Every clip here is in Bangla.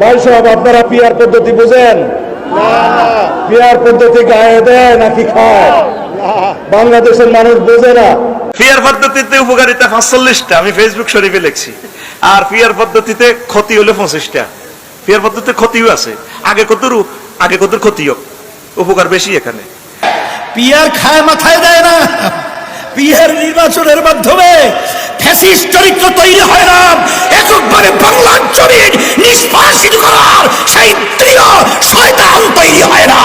ভাই সাহেব আপনারা পিয়ার পদ্ধতি বুঝেন? পিয়ার পদ্ধতি গায়ে দেয় নাকি খায়? বাংলাদেশের মানুষ বোঝে না। ফিয়ার পদ্ধতিতে উপকারিতা পাঁচচল্লিশটা আমি ফেসবুক শরীফে লিখছি। আর ফিয়ার পদ্ধতিতে ক্ষতি হলো পঁচিশটা। ফিয়ার পদ্ধতিতে ক্ষতিও আছে। আগে কতর আগে কতর ক্ষতিও। উপকার বেশি এখানে। পিয়ার খায় মাথায় দেয় না। পিয়ার নির্বাচনের মাধ্যমে ফ্যাসিস্ট চরিত্র তৈরি হয় না। একবারে বাংলার জমিন দৃঢ় শয়তান তৈরি হয় না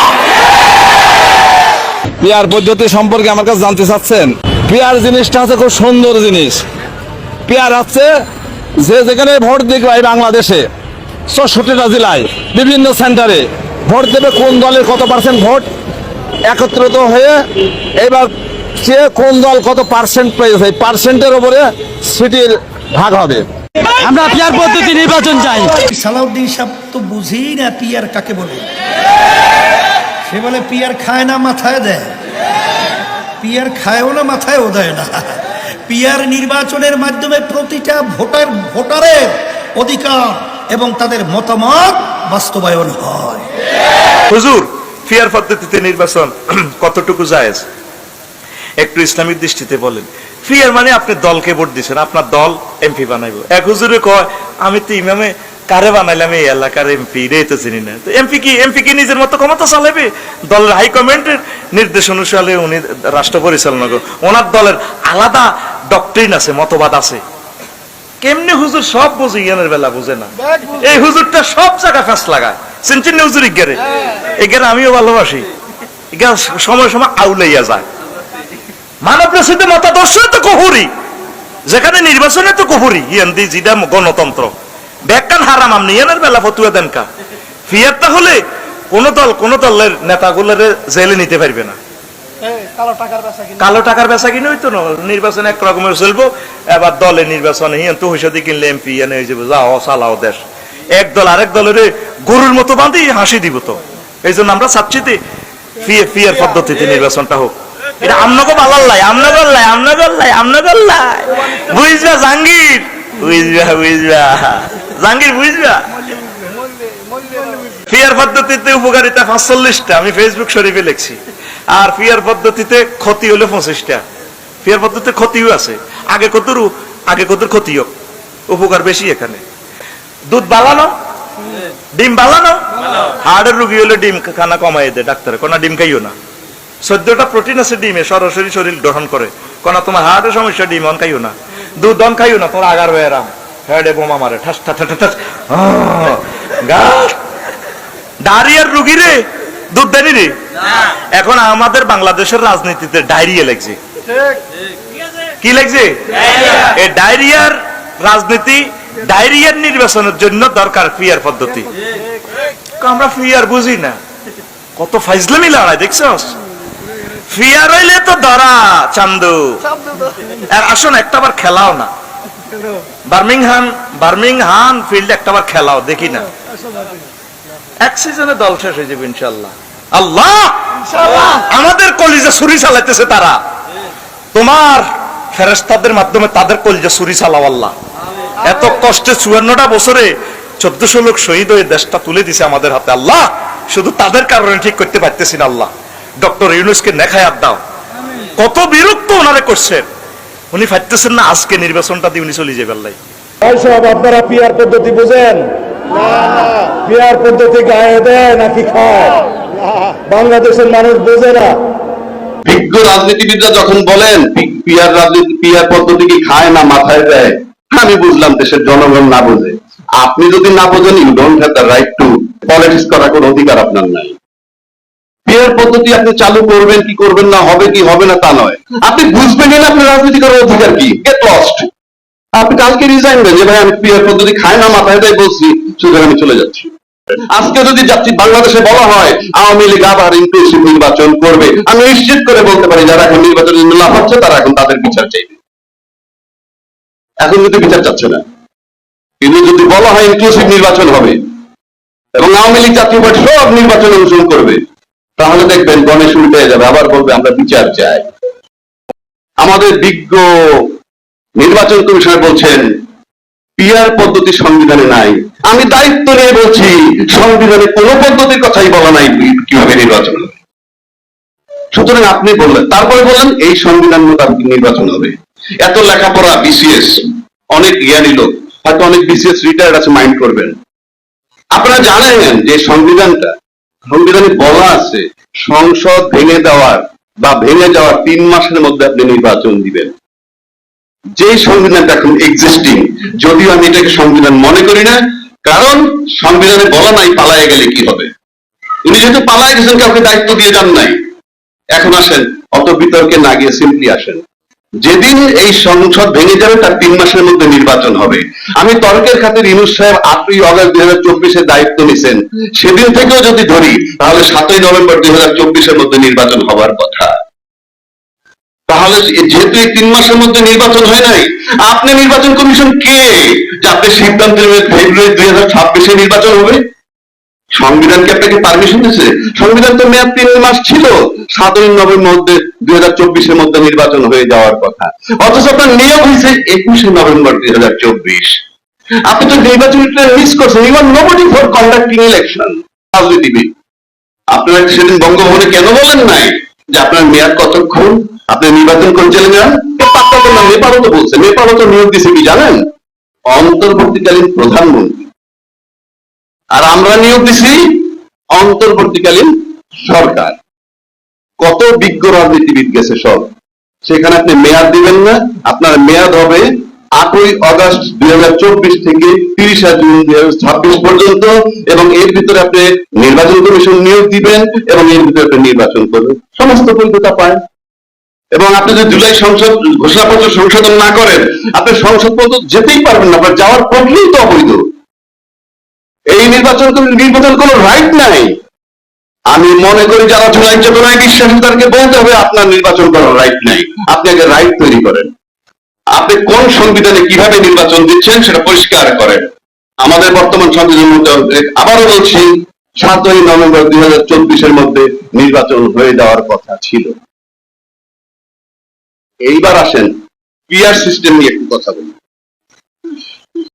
পিয়ার পদ্ধতি সম্পর্কে আমার কাছে জানতে চাচ্ছেন। পিয়ার জিনিসটা হচ্ছে খুব সুন্দর জিনিস। পিয়ার হচ্ছে যে যেখানে ভোট এই বাংলাদেশে, চৌষট্টিটা জেলায়, বিভিন্ন সেন্টারে, ভোট দেবে কোন দলের কত পার্সেন্ট ভোট? একত্রিত হয়ে এবার সে কোন দল কত পার্সেন্ট পেয়েছে পার্সেন্টের উপরে সিটির ভাগ হবে। আমরা পিয়ার পদ্ধতি নির্বাচন চাই। সালাউদ্দিন সাহেব তো বুঝেই না পিয়ার কাকে বলে। সে বলে পিয়ার খায় না মাথায় দেয়। পিয়ার খায়ও না মাথায়ও দেয় না। পিয়ার নির্বাচনের মাধ্যমে প্রতিটা ভোটার ভোটারের অধিকার এবং তাদের মতামত বাস্তবায়ন হয়। হুজুর ফিয়ার পদ্ধতিতে নির্বাচন কতটুকু জায়েজ? একটু ইসলামিক দৃষ্টিতে বলেন। ফিয়ার মানে আপনি দলকে ভোট দিচ্ছেন আপনার দল এমপি বানাইবো। এক হুজুরে কয় আমি তো ইমামে কারে বানাইলাম এই এলাকার এমপি রে তো চিনি না। তো এমপি কি এমপি কি নিজের মতো ক্ষমতা চালাবে? দলের হাইকমান্ডের নির্দেশ অনুসারে উনি রাষ্ট্র পরিচালনা করেন ওনার দলের আলাদা ডক্টরিন আছে মতবাদ আছে। কেমনে হুজুর সব বুঝে ইয়ানের বেলা বুঝে না। এই হুজুরটা সব জায়গায় ফাঁস লাগায়। চিনচিন হুজুর ইগেরে এগারে আমিও ভালোবাসি। সময় সময় আউলাইয়া যায়। মানব রসিদে মতাদর্শ তো কহুরি। যেখানে নির্বাচনে তো কহুরি ইয়ান দি জিদা গণতন্ত্র। ব্যাখ্যান হারাম আপনি ইয়ানের বেলা ফতুয়া দেন কা? ফিয়ার তাহলে কোন দল কোন দলের নেতাগুলোর জেলে নিতে পারবে না। কালো টাকার বেচা কিনে। হইতো না। নির্বাচন এক রকমের চলবো এবার দলে নির্বাচনে হিয়ান তো কিনলে এমপি এনে হয়ে যাবে যাও দেশ। এক দল আরেক দলের গরুর মতো বাঁধি হাসি দিব তো। এই জন্য আমরা চাচ্ছি ফিয়ার পদ্ধতিতে নির্বাচনটা হোক। এটা আমনগো বালাল্লাই বুঝবা বুঝবা বুঝবা। বুঝবা? পদ্ধতিতে উপকারিতা পাঁচচল্লিশটা, আমি ফেসবুক শরীফে লিখছি। আর ফিয়ার পদ্ধতিতে ক্ষতি হলো পঁচিশটা। ফিয়ার পদ্ধতিতে ক্ষতিও আছে। আগে কতর আগে কতর ক্ষতিও? উপকার বেশি এখানে। দুধ বালানো? ডিম বালানো? হাড়ের রুগী হলে ডিম খানা কমাই দেয় ডাক্তারে। কোনা ডিম খাইও না। চোদ্দটা প্রোটিন আছে ডিমে সরাসরি শরীর গ্রহণ করে। কোনা তোমার হার্টের সমস্যা ডিম অন খাইও না। দুধ অন খাইও না তোমার আগার হয়ে রাম। হেডে বোমা মারে ঠাস ঠাস ঠাস ঠাস গাছ ডায়রিয়ার রুগী রে দুধ দেনি রে? এখন আমাদের বাংলাদেশের রাজনীতিতে ডায়রিয়া লাগছে। কি লাগছে? এই ডায়রিয়ার রাজনীতি ডায়রিয়ার নির্বাচনের জন্য দরকার ফিয়ার পদ্ধতি। আমরা ফিয়ার বুঝি না। কত ফাইজলামি লড়াই দেখছস? ফিয়ার হইলে তো ধরা চান্দু। আর আসুন একটাবার খেলাও না। বার্মিংহাম বার্মিংহাম ফিল্ড একটাবার খেলাও দেখি না। এক সিজনে দল শেষ হয়ে যাবে ইনশাল্লাহ আল্লাহ! আমাদের কলিজা ছুরি চালাইতেছে তারা। তোমার ফেরেস্তাদের মাধ্যমে তাদের কলিজা ছুরি চালাও আল্লাহ। এত কষ্টে চুয়ান্নটা বছরে চোদ্দশো লোক শহীদ হয়ে দেশটা তুলে দিছে আমাদের হাতে আল্লাহ। শুধু তাদের কারণে ঠিক করতে পারতেছি না আল্লাহ। ডক্টর ইউনুসকে নেখায় আর দাও। কত বিরক্ত ওনারে করছেন। উনি পারতেছেন না আজকে নির্বাচনটা দিয়ে উনি চলে যাবে আল্লাহ। ভাই সাহেব আপনারা পিয়ার পদ্ধতি বুঝেন? পিয়ার পদ্ধতি গায়ে দেয় নাকি খায়? বাংলাদেশের মানুষ বোঝে না। বিজ্ঞ রাজনীতিবিদরা যখন বলেন পি- পিয়ার রাজনীতি পিয়ার পদ্ধতি কি খায় না মাথায় দেয়? আমি বুঝলাম দেশের জনগণ না বোঝে। আপনি যদি না বোঝেন you don't have the right to politics করার কোনো অধিকার আপনার নাই। পিয়ার পদ্ধতি আপনি চালু করবেন, কি করবেন না, হবে কি, হবে না তা নয়। আপনি বুঝবেন না আপনার রাজনীতি করার অধিকার কি। গেট লস্ট আপনি কালকে রিজাইন দেন যে, ভাই, আমি পিয়ার পদ্ধতি খায় না, মাথায় দেয় বলছি সুতরাং আমি চলে যাচ্ছি। আজকে যদি যাচ্ছি বাংলাদেশে বলা হয়, আওয়ামী লীগ আবার ইনক্লুসিভ নির্বাচন করবে, আমি নিশ্চিত করে বলতে পারি, যারা এখন নির্বাচনের জন্য লাভ হচ্ছে, তারা এখন তাদের বিচার চাইবে। এখন কিন্তু বিচার চাচ্ছে না। কিন্তু যদি বলা হয় ইনক্লুসিভ নির্বাচন হবে, এবং আওয়ামী লীগ জাতীয় পার্টি সব নির্বাচনে অংশগ্রহণ করবে তাহলে দেখবেন গণেশ উল্টে যাবে, আবার বলবে আমরা বিচার চাই। আমাদের বিজ্ঞ নির্বাচন কমিশনার বলছেন, পিয়ার পদ্ধতি সংবিধানে নাই। আমি দায়িত্ব নিয়ে বলছি, সংবিধানে কোনো পদ্ধতির কথাই বলা নাই কীভাবে নির্বাচন হবে। সুতরাং আপনি বললেন, তারপরে বললেন, এই সংবিধান মোতাবেক নির্বাচন হবে। এত লেখাপড়া বিসিএস, অনেক জ্ঞানী লোক, হয়তো অনেক বিসিএস রিটায়ার্ড আছে, মাইন্ড করবেন। আপনারা জানেন যে সংবিধানটা সংবিধানে বলা আছে, সংসদ ভেঙে দেওয়ার বা ভেঙে যাওয়ার তিন মাসের মধ্যে আপনি নির্বাচন দিবেন। যে সংবিধানটা এখন এক্সিস্টিং যদিও আমি এটাকে সংবিধান মনে করি না, কারণ সংবিধানে বলা নাই পালায়ে গেলে কি হবে। উনি যেহেতু পালায় গেছেন, কাউকে দায়িত্ব দিয়ে যান নাই। এখন আসেন, অত বিতর্কে না গিয়ে সিম্পলি আসেন। যেদিন এই সংসদ ভেঙে যাবে, তার তিন মাসের মধ্যে নির্বাচন হবে। আমি তর্কের খাতির ইনুস সাহেব আটই অগস্ট দুই হাজার চব্বিশে দায়িত্ব নিছেন। সেদিন থেকেও যদি ধরি, তাহলে সাতই নভেম্বর দুই হাজার চব্বিশের মধ্যে নির্বাচন হবার কথা। তাহলে যেহেতু এই তিন মাসের মধ্যে নির্বাচন হয় নাই আপনি নির্বাচন কমিশন কে? যে আপনি সিদ্ধান্ত ফেব্রুয়ারি দুই হাজার ছাব্বিশে নির্বাচন হবে? সংবিধান কি আপনাকে পারমিশন দিয়েছে সংবিধান তো মেয়াদ তিন মাস ছিল। সাতই নভেম্বর মধ্যে দুই হাজার চব্বিশের মধ্যে নির্বাচন হয়ে যাওয়ার কথা। অথচ আপনার নিয়োগ হয়েছে একুশে নভেম্বর দুই হাজার চব্বিশ। আপনি তো নির্বাচনটা মিস করছেন। You are nobody for conducting election রাজনীতিবিদ। আপনারা সেদিন বঙ্গভবনে কেন বলেন নাই যে আপনার মেয়াদ কতক্ষণ? আপনি নির্বাচন করছিলেন না? এ পাত্তা তো নেপালও তো বলছে। নেপালও তো নিয়োগ দিছে কি জানেন? অন্তর্বর্তীকালীন প্রধানমন্ত্রী আর আমরা নিয়োগ দিছি অন্তর্বর্তীকালীন সরকার। কত বিজ্ঞ রাজনীতিবিদ গেছে সব। সেখানে আপনি মেয়াদ দিবেন না, আপনার মেয়াদ হবে আটই আগস্ট দুই থেকে তিরিশে জুন দুই হাজার ছাব্বিশ পর্যন্ত এবং এর ভিতরে আপনি নির্বাচন কমিশন নিয়োগ দিবেন এবং এর ভিতরে আপনি নির্বাচন করবেন। সমস্ত বৈধতা পায়। এবং আপনি যদি জুলাই সংসদ ঘোষণাপত্র সংশোধন না করেন, আপনি সংসদ পর্যন্ত যেতেই পারবেন না, আপনার যাওয়ার প্রক্রিয়াই তো অবৈধ। এই নির্বাচন নির্বাচন কোনো রাইট নাই। আমি মনে করি যারা জুলাই চেতনায় বিশ্বাসী তাদেরকে বলতে হবে আপনার নির্বাচন করার রাইট নাই। আপনি আগে রাইট তৈরি করেন। আপনি কোন সংবিধানে কীভাবে নির্বাচন দিচ্ছেন সেটা পরিষ্কার করেন। আমাদের বর্তমান সংবিধান মধ্যে আবারও বলছি, সাতই নভেম্বর দুই হাজার চব্বিশের মধ্যে নির্বাচন হয়ে যাওয়ার কথা ছিল। এইবার আসেন পিয়ার সিস্টেম নিয়ে একটু কথা বলি।